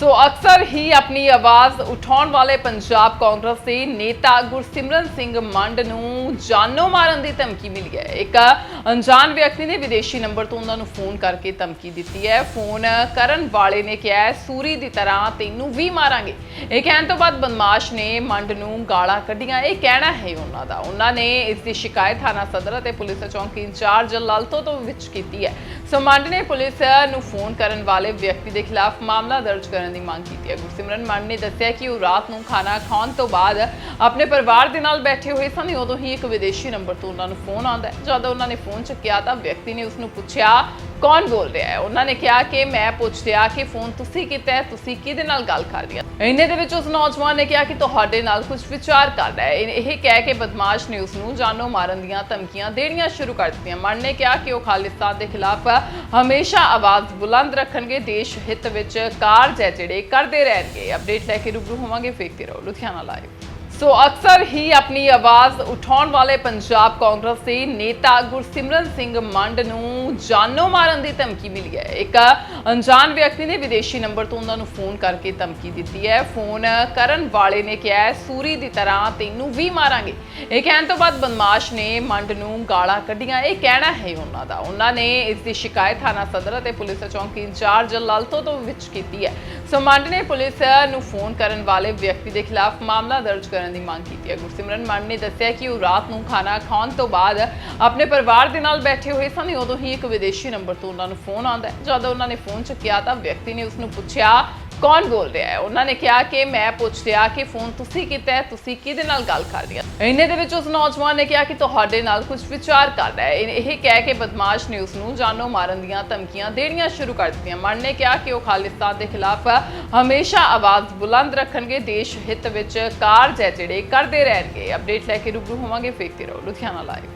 ਸੋ ਅਕਸਰ ਹੀ ਆਪਣੀ ਆਵਾਜ਼ ਉਠਾਉਣ ਵਾਲੇ ਪੰਜਾਬ ਕਾਂਗਰਸ ਦੇ ਨੇਤਾ ਗੁਰਸਿਮਰਨ ਸਿੰਘ ਮੰਡ ਨੂੰ ਜਾਨੋਂ ਮਾਰਨ ਦੀ ਧਮਕੀ ਮਿਲੀ ਹੈ। ਇੱਕ ਅਣਜਾਣ ਵਿਅਕਤੀ ਨੇ ਵਿਦੇਸ਼ੀ ਨੰਬਰ ਤੋਂ ਉਹਨਾਂ ਨੂੰ ਫੋਨ ਕਰਕੇ ਧਮਕੀ ਦਿੱਤੀ ਹੈ। ਫੋਨ ਕਰਨ ਵਾਲੇ ਨੇ ਕਿਹਾ ਸੂਰੀ ਦੀ ਤਰ੍ਹਾਂ ਤੈਨੂੰ ਵੀ ਮਾਰਾਂਗੇ। ਇਹ ਕਹਿਣ ਤੋਂ ਬਾਅਦ ਬਦਮਾਸ਼ ਨੇ ਮੰਡ ਨੂੰ ਗਾਲਾਂ ਕੱਢੀਆਂ। ਇਹ ਕਹਿਣਾ ਹੈ ਉਹਨਾਂ ਦਾ। ਉਹਨਾਂ ਨੇ ਇਸ ਦੀ ਸ਼ਿਕਾਇਤ ਥਾਣਾ ਸਦਰ ਅਤੇ ਪੁਲਿਸ ਚੌਂਕੀ ਇੰਚਾਰਜ ਲਾਲਤੋ ਤੋਂ ਵਿੱਚ ਕੀਤੀ ਹੈ। ਸੋ ਮੰਡ ਨੇ ਪੁਲਿਸ ਨੂੰ ਫੋਨ ਕਰਨ ਵਾਲੇ ਵਿਅਕਤੀ ਦੇ ਖਿਲਾਫ ਮਾਮਲਾ ਦਰਜ ਕਰਨ ਦੀ ਮੰਗ ਕੀਤੀ ਹੈ। ਗੁਰਸਿਮਰਨ ਮਾਨ ਨੇ ਦੱਸਿਆ ਕਿ ਉਹ ਰਾਤ ਨੂੰ ਖਾਣਾ ਖਾਣ ਤੋਂ ਬਾਅਦ ਆਪਣੇ ਪਰਿਵਾਰ ਦੇ ਨਾਲ ਬੈਠੇ ਹੋਏ ਸਨ ਉਦੋਂ ਹੀ ਇੱਕ ਵਿਦੇਸ਼ੀ ਨੰਬਰ ਤੋਂ ਉਹਨਾਂ ਨੂੰ ਫੋਨ ਆਉਂਦਾ ਹੈ। ਜਦੋਂ ਉਹਨਾਂ ਨੇ ਫੋਨ ਚੁੱਕਿਆ ਤਾਂ ਵਿਅਕਤੀ ਨੇ ਉਸ ਨੂੰ ਪੁੱਛਿਆ ਕੌਣ ਬੋਲ ਰਿਹਾ ਹੈ ਉਹਨਾਂ ਨੇ ਕਿਹਾ ਕਿ ਮੈਂ ਪੁੱਛ ਲਿਆ ਕਿ ਫੋਨ ਤੁਸੀਂ ਕੀਤਾ ਹੈ, ਤੁਸੀਂ ਕਿਹਦੇ ਨਾਲ ਗੱਲ ਕਰ ਰਹੀ ਹੋ? ਇੰਨੇ ਦੇ ਵਿੱਚ ਉਸ ਨੌਜਵਾਨ ਨੇ ਕਿਹਾ ਕਿ ਤੁਹਾਡੇ ਨਾਲ ਕੁਝ ਵਿਚਾਰ ਕਰਦਾ ਹੈ। ਇਹ ਇਹ ਕਹਿ ਕੇ ਬਦਮਾਸ਼ ਨੇ ਉਸ ਨੂੰ ਜਾਨੋਂ ਮਾਰਨ ਦੀਆਂ ਧਮਕੀਆਂ ਦੇਣੀਆਂ ਸ਼ੁਰੂ ਕਰ ਦਿੱਤੀਆਂ। ਮਨ ਨੇ ਕਿਹਾ ਕਿ ਉਹ ਖਾਲਿਸਤਾਨ ਦੇ ਖਿਲਾਫ ਹਮੇਸ਼ਾ ਆਵਾਜ਼ ਬੁਲੰਦ ਰੱਖਣਗੇ। ਦੇਸ਼ ਹਿੱਤ ਵਿੱਚ ਕਾਰਜ ਹੈ ਜਿਹੜੇ ਕਰਦੇ ਰਹਿਣਗੇ। ਅਪਡੇਟ ਲੈ ਕੇ ਰੂਬਰੂ ਹੋਵਾਂਗੇ। ਵੇਖਦੇ ਰਹੋ। ਲੁਧਿਆਣਾ ਲਾਈਵ ਸੋ ਅਕਸਰ ਹੀ ਆਪਣੀ ਆਵਾਜ਼ ਉਠਾਉਣ ਵਾਲੇ ਪੰਜਾਬ ਕਾਂਗਰਸ ਦੇ ਨੇਤਾ ਗੁਰਸਿਮਰਨ ਸਿੰਘ ਮੰਡ ਨੂੰ ਜਾਨੋਂ ਮਾਰਨ ਦੀ ਧਮਕੀ ਮਿਲੀ ਹੈ। ਇੱਕ ਅਣਜਾਣ ਵਿਅਕਤੀ ਨੇ ਵਿਦੇਸ਼ੀ ਨੰਬਰ ਤੋਂ ਉਹਨਾਂ ਨੂੰ ਫੋਨ ਕਰਕੇ ਧਮਕੀ ਦਿੱਤੀ ਹੈ। ਫੋਨ ਕਰਨ ਵਾਲੇ ਨੇ ਕਿਹਾ ਸੂਰੀ ਦੀ ਤਰ੍ਹਾਂ ਤੈਨੂੰ ਵੀ ਮਾਰਾਂਗੇ। ਇਹ ਕਹਿਣ ਤੋਂ ਬਾਅਦ ਬਦਮਾਸ਼ ਨੇ ਮੰਡ ਨੂੰ ਗਾਲਾਂ ਕੱਢੀਆਂ। ਇਹ ਕਹਿਣਾ ਹੈ ਉਹਨਾਂ ਦਾ। ਉਹਨਾਂ ਨੇ ਇਸ ਦੀ ਸ਼ਿਕਾਇਤ ਥਾਣਾ ਸਦਰ ਅਤੇ ਪੁਲਿਸ ਚੌਂਕੀ ਇੰਚਾਰਜ ਲਾਲਤੋ ਤੋਂ ਵਿੱਚ ਕੀਤੀ ਹੈ। ਸੋ ਮੰਡ ਨੇ ਪੁਲਿਸ ਨੂੰ ਫੋਨ ਕਰਨ ਵਾਲੇ ਵਿਅਕਤੀ ਦੇ ਖਿਲਾਫ ਮਾਮਲਾ ਦਰਜ ਕਰਨ ਦੀ ਮੰਗ ਕੀਤੀ ਹੈ। ਗੁਰਸਿਮਰਨ ਮਾਨ ਨੇ ਦੱਸਿਆ ਕਿ ਉਹ ਰਾਤ ਨੂੰ ਖਾਣਾ ਖਾਣ ਤੋਂ ਬਾਅਦ ਆਪਣੇ ਪਰਿਵਾਰ ਦੇ ਨਾਲ ਬੈਠੇ ਹੋਏ ਸਨ ਉਦੋਂ ਹੀ ਇੱਕ ਵਿਦੇਸ਼ੀ ਨੰਬਰ ਤੋਂ ਉਹਨਾਂ ਨੂੰ ਫੋਨ ਆਉਂਦਾ ਜਦ ਉਹਨਾਂ ਨੇ ਫੋਨ ਚੁੱਕਿਆ ਤਾਂ ਵਿਅਕਤੀ ਨੇ ਉਸ ਨੂੰ ਪੁੱਛਿਆ ਕੌਣ ਬੋਲ ਰਿਹਾ ਹੈ ਉਹਨਾਂ ਨੇ ਕਿਹਾ ਕਿ ਮੈਂ ਪੁੱਛ ਲਿਆ ਕਿ ਫੋਨ ਤੁਸੀਂ ਕੀਤਾ ਹੈ, ਤੁਸੀਂ ਕਿਹਦੇ ਨਾਲ ਗੱਲ ਕਰ ਰਹੀ ਹੋ? ਇੰਨੇ ਦੇ ਵਿੱਚ ਉਸ ਨੌਜਵਾਨ ਨੇ ਕਿਹਾ ਕਿ ਤੁਹਾਡੇ ਨਾਲ ਕੁਝ ਵਿਚਾਰ ਕਰਦਾ ਹੈ। ਇਹ ਇਹ ਕਹਿ ਕੇ ਬਦਮਾਸ਼ ਨੇ ਉਸ ਨੂੰ ਜਾਨੋਂ ਮਾਰਨ ਦੀਆਂ ਧਮਕੀਆਂ ਦੇਣੀਆਂ ਸ਼ੁਰੂ ਕਰ ਦਿੱਤੀਆਂ। ਮਨ ਨੇ ਕਿਹਾ ਕਿ ਉਹ ਖਾਲਿਸਤਾਨ ਦੇ ਖਿਲਾਫ ਹਮੇਸ਼ਾ ਆਵਾਜ਼ ਬੁਲੰਦ ਰੱਖਣਗੇ। ਦੇਸ਼ ਹਿੱਤ ਵਿੱਚ ਕਾਰਜ ਹੈ ਜਿਹੜੇ ਕਰਦੇ ਰਹਿਣਗੇ। ਅਪਡੇਟ ਲੈ ਕੇ ਰੂਬਰੂ ਹੋਵਾਂਗੇ। ਵੇਖਦੇ ਰਹੋ। ਲੁਧਿਆਣਾ ਲਾਈਵ